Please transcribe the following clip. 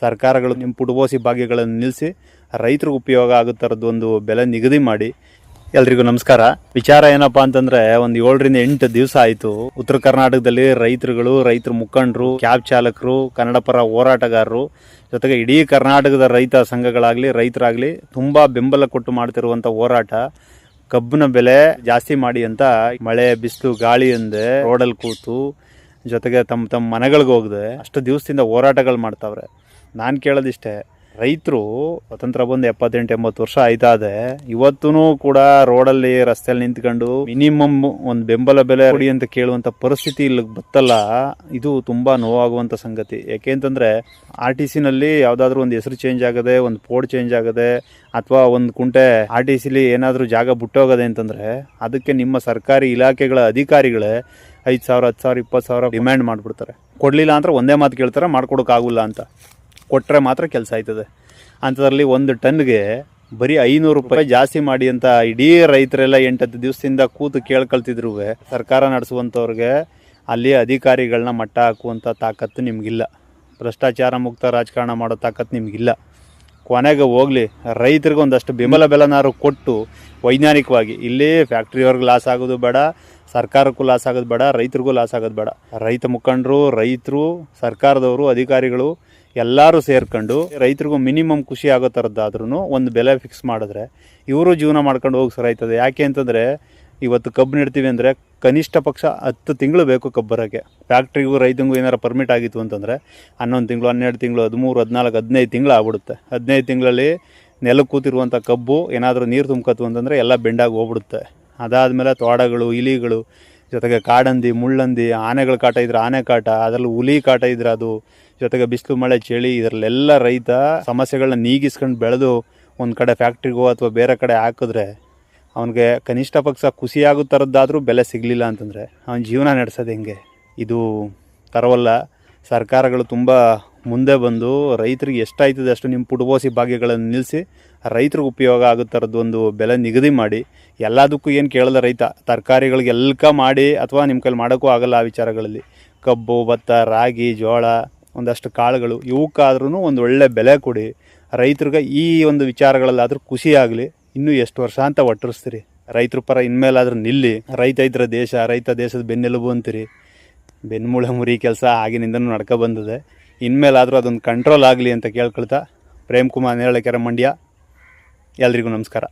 ಸರ್ಕಾರಗಳು ನಿಮ್ಮ ಪುಡುಬೋಸಿ ಭಾಗ್ಯಗಳನ್ನು ನಿಲ್ಲಿಸಿ ರೈತರಿಗೆ ಉಪಯೋಗ ಆಗೋ ಥರದ್ದು ಒಂದು ಬೆಲೆ ನಿಗದಿ ಮಾಡಿ. ಎಲ್ರಿಗೂ ನಮಸ್ಕಾರ. ವಿಚಾರ ಏನಪ್ಪಾ ಅಂತಂದ್ರೆ ಒಂದು ಏಳರಿಂದ ಎಂಟು ದಿವಸ ಆಯಿತು. ಉತ್ತರ ಕರ್ನಾಟಕದಲ್ಲಿ ರೈತರುಗಳು, ರೈತರ ಮುಖಂಡರು, ಕ್ಯಾಬ್ ಚಾಲಕರು, ಕನ್ನಡ ಪರ ಹೋರಾಟಗಾರರು, ಜೊತೆಗೆ ಇಡೀ ಕರ್ನಾಟಕದ ರೈತ ಸಂಘಗಳಾಗಲಿ, ರೈತರಾಗಲಿ ತುಂಬ ಬೆಂಬಲ ಕೊಟ್ಟು ಮಾಡ್ತಿರುವಂಥ ಹೋರಾಟ. ಕಬ್ಬಿನ ಬೆಲೆ ಜಾಸ್ತಿ ಮಾಡಿ ಅಂತ ಮಳೆ, ಬಿಸಿಲು, ಗಾಳಿ ಅಂದೆ ರೋಡಲ್ಲಿ ಕೂತು ಜೊತೆಗೆ ತಮ್ಮ ತಮ್ಮ ಮನೆಗಳಿಗೆ ಹೋಗದೆ ಅಷ್ಟು ದಿವಸದಿಂದ ಹೋರಾಟಗಳು ಮಾಡ್ತಾವ್ರೆ. ನಾನು ಕೇಳೋದಿಷ್ಟೇ, ರೈತರು ಸ್ವತಂತ್ರ ಬಂದು ಎಪ್ಪತ್ತೆಂಟು, ಎಂಬತ್ತು ವರ್ಷ ಆಯ್ತಾದೆ ಇವತ್ತೂ ಕೂಡ ರೋಡಲ್ಲಿ ರಸ್ತೆಯಲ್ಲಿ ನಿಂತ್ಕೊಂಡು ಮಿನಿಮಮ್ ಒಂದು ಬೆಂಬಲ ಬೆಲೆ ಕೊಡಿ ಅಂತ ಕೇಳುವಂಥ ಪರಿಸ್ಥಿತಿ ಇಲ್ಲಿ ಬತ್ತಲ್ಲ, ಇದು ತುಂಬ ನೋವಾಗುವಂಥ ಸಂಗತಿ. ಯಾಕೆ ಅಂತಂದ್ರೆ ಆರ್ ಟಿ ಸಿನಲ್ಲಿ ಯಾವುದಾದ್ರೂ ಒಂದು ಹೆಸರು ಚೇಂಜ್ ಆಗದೆ, ಒಂದು ಪೋಡ್ ಚೇಂಜ್ ಆಗದೆ, ಅಥವಾ ಒಂದು ಕುಂಟೆ ಆರ್ ಟಿ ಸಿಲಿ ಏನಾದರೂ ಜಾಗ ಬಿಟ್ಟೋಗದೆ ಅಂತಂದರೆ ಅದಕ್ಕೆ ನಿಮ್ಮ ಸರ್ಕಾರಿ ಇಲಾಖೆಗಳ ಅಧಿಕಾರಿಗಳೇ ಐದು ಸಾವಿರ, ಹತ್ತು ಸಾವಿರ, ಇಪ್ಪತ್ತು ಸಾವಿರ ಡಿಮ್ಯಾಂಡ್ ಮಾಡಿಬಿಡ್ತಾರೆ. ಕೊಡಲಿಲ್ಲ ಅಂದ್ರೆ ಒಂದೇ ಮಾತು ಕೇಳ್ತಾರೆ, ಮಾಡ್ಕೊಡೋಕ್ಕಾಗಲ್ಲ ಅಂತ. ಕೊಟ್ಟರೆ ಮಾತ್ರ ಕೆಲಸ ಆಯ್ತದೆ. ಅಂಥದ್ರಲ್ಲಿ ಒಂದು ಟನ್ಗೆ ಬರೀ ಐನೂರು ರೂಪಾಯಿ ಜಾಸ್ತಿ ಮಾಡಿ ಅಂತ ಇಡೀ ರೈತರೆಲ್ಲ ಎಂಟತ್ತು ದಿವಸದಿಂದ ಕೂತು ಕೇಳ್ಕೊಳ್ತಿದ್ರು. ಸರ್ಕಾರ ನಡೆಸುವಂಥವ್ರಿಗೆ ಅಲ್ಲಿ ಅಧಿಕಾರಿಗಳನ್ನ ಮಟ್ಟ ಹಾಕುವಂಥ ತಾಕತ್ತು ನಿಮಗಿಲ್ಲ. ಭ್ರಷ್ಟಾಚಾರ ಮುಕ್ತ ರಾಜಕಾರಣ ಮಾಡೋ ತಾಕತ್ತು ನಿಮಗಿಲ್ಲ. ಕೊನೆಗೆ ಹೋಗಲಿ, ರೈತರಿಗೆ ಒಂದಷ್ಟು ಬೆಂಬಲ ಬೆಲನಾರು ಕೊಟ್ಟು ವೈಜ್ಞಾನಿಕವಾಗಿ, ಇಲ್ಲಿ ಫ್ಯಾಕ್ಟ್ರಿಯವ್ರಿಗೆ ಲಾಸ್ ಆಗೋದು ಬೇಡ, ಸರ್ಕಾರಕ್ಕೂ ಲಾಸ್ ಆಗೋದು ಬೇಡ, ರೈತರಿಗೂ ಲಾಸ್ ಆಗೋದು ಬೇಡ. ರೈತ ಮುಖಂಡರು, ರೈತರು, ಸರ್ಕಾರದವರು, ಅಧಿಕಾರಿಗಳು ಎಲ್ಲರೂ ಸೇರ್ಕೊಂಡು ರೈತರಿಗೂ ಮಿನಿಮಮ್ ಖುಷಿ ಆಗೋ ಥರದ್ದಾದ್ರೂ ಒಂದು ಬೆಲೆ ಫಿಕ್ಸ್ ಮಾಡಿದ್ರೆ ಇವರು ಜೀವನ ಮಾಡ್ಕೊಂಡು ಹೋಗಿ ಸರಾಯ್ತದೆ ಯಾಕೆ ಅಂತಂದರೆ ಇವತ್ತು ಕಬ್ಬು ನೆಡ್ತೀವಿ ಅಂದರೆ ಕನಿಷ್ಠ ಪಕ್ಷ ಹತ್ತು ತಿಂಗಳು ಬೇಕು ಕಬ್ಬು ಬರೋಕ್ಕೆ ಫ್ಯಾಕ್ಟ್ರಿಗೂ ರೈತಂಗೂ ಏನಾರು ಪರ್ಮಿಟ್ ಆಗಿತ್ತು ಅಂತಂದರೆ ಹನ್ನೊಂದು ತಿಂಗಳು, ಹನ್ನೆರಡು ತಿಂಗಳು, ಹದಿಮೂರು, ಹದಿನಾಲ್ಕು, ಹದಿನೈದು ತಿಂಗಳು ಆಗ್ಬಿಡುತ್ತೆ. ಹದಿನೈದು ತಿಂಗಳಲ್ಲಿ ನೆಲಕ್ಕೆ ಕೂತಿರುವಂಥ ಕಬ್ಬು ಏನಾದರೂ ನೀರು ತುಂಬ್ಕತ್ತು ಅಂತಂದರೆ ಎಲ್ಲ ಬೆಂಡಾಗಿ ಹೋಗ್ಬಿಡುತ್ತೆ. ಅದಾದಮೇಲೆ ತೋಡಗಳು ಇಲಿಗಳು, ಜೊತೆಗೆ ಕಾಡಂದಿ, ಮುಳ್ಳಂದಿ, ಆನೆಗಳ ಕಾಟ ಇದ್ರೆ ಆನೆ ಕಾಟ, ಅದರಲ್ಲಿ ಹುಲಿ ಕಾಟ ಇದ್ರೆ ಅದು ಜೊತೆಗೆ ಬಿಸಿಲು, ಮಳೆ, ಚಳಿ, ಇದರಲ್ಲೆಲ್ಲ ರೈತ ಸಮಸ್ಯೆಗಳನ್ನ ನೀಗಿಸ್ಕೊಂಡು ಬೆಳೆದು ಒಂದು ಕಡೆ ಫ್ಯಾಕ್ಟ್ರಿಗೋ ಅಥವಾ ಬೇರೆ ಕಡೆ ಹಾಕಿದ್ರೆ ಅವನಿಗೆ ಕನಿಷ್ಠ ಪಕ್ಷ ಖುಷಿಯಾಗೋ ಥರದ್ದಾದರೂ ಬೆಲೆ ಸಿಗಲಿಲ್ಲ ಅಂತಂದರೆ ಅವನ ಜೀವನ ನಡೆಸೋದು ಹೆಂಗೆ? ಇದು ತರವಲ್ಲ. ಸರ್ಕಾರಗಳು ತುಂಬ ಮುಂದೆ ಬಂದು ರೈತರಿಗೆ ಎಷ್ಟಾಯ್ತದೆ ಅಷ್ಟು ನಿಮ್ಮ ಪುಟಬೋಸಿ ಭಾಗ್ಯಗಳನ್ನು ನಿಲ್ಲಿಸಿ ರೈತರಿಗೆ ಉಪಯೋಗ ಆಗೋ ಥರದ್ದು ಒಂದು ಬೆಲೆ ನಿಗದಿ ಮಾಡಿ. ಎಲ್ಲದಕ್ಕೂ ಏನು ಕೇಳಲ್ಲ ರೈತ. ತರಕಾರಿಗಳಿಗೆ ಎಲ್ಕ ಮಾಡಿ ಅಥವಾ ನಿಮ್ಮ ಕೈಲಿ ಮಾಡೋಕ್ಕೂ ಆಗಲ್ಲ ಆ ವಿಚಾರಗಳಲ್ಲಿ. ಕಬ್ಬು, ಭತ್ತ, ರಾಗಿ, ಜೋಳ ಒಂದಷ್ಟು ಕಾಳುಗಳು ಇವಕ್ಕಾದ್ರೂ ಒಂದು ಒಳ್ಳೆ ಬೆಲೆ ಕೊಡಿ. ರೈತರಿಗೆ ಈ ಒಂದು ವಿಚಾರಗಳಲ್ಲಾದರೂ ಖುಷಿ ಆಗಲಿ ಇನ್ನೂ ಎಷ್ಟು ವರ್ಷ ಅಂತ ಒಟ್ಟರಿಸ್ತೀರಿ. ರೈತರ ಪರ ಇನ್ಮೇಲಾದರೂ ನಿಲ್ಲಿ. ರೈತ ಇದ್ರ ದೇಶ, ರೈತ ದೇಶದ ಬೆನ್ನೆಲುಬು ಅಂತೀರಿ. ಬೆನ್ಮೂಳೆ ಮುರಿ ಕೆಲಸ ಆಗಿನಿಂದನೂ ನಡ್ಕೊ ಬಂದಿದೆ. ಇನ್ಮೇಲಾದರೂ ಅದೊಂದು ಕಂಟ್ರೋಲ್ ಆಗಲಿ ಅಂತ ಕೇಳ್ಕೊಳ್ತಾ. ಪ್ರೇಮ್ ಕುಮಾರ್ ನೇರಳೆಕೆರೆ ಮಂಡ್ಯ. ಎಲ್ರಿಗೂ ನಮಸ್ಕಾರ.